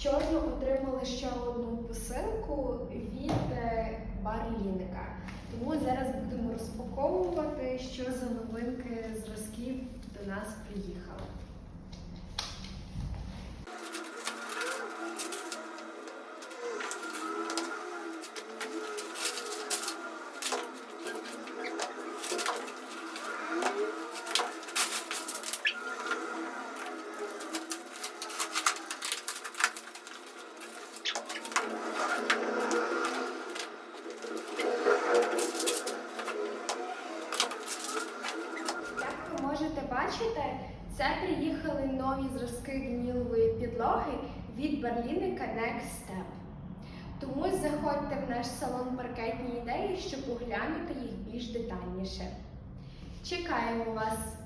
Щойно отримали ще одну посилку від е, Барліника. Тому зараз будемо розпаковувати, що за новинки зразків можете бачити, це приїхали нові зразки гнілової підлоги від Берліника Next Step. Тому заходьте в наш салон паркетні ідеї, щоб оглянути їх більш детальніше. Чекаємо вас!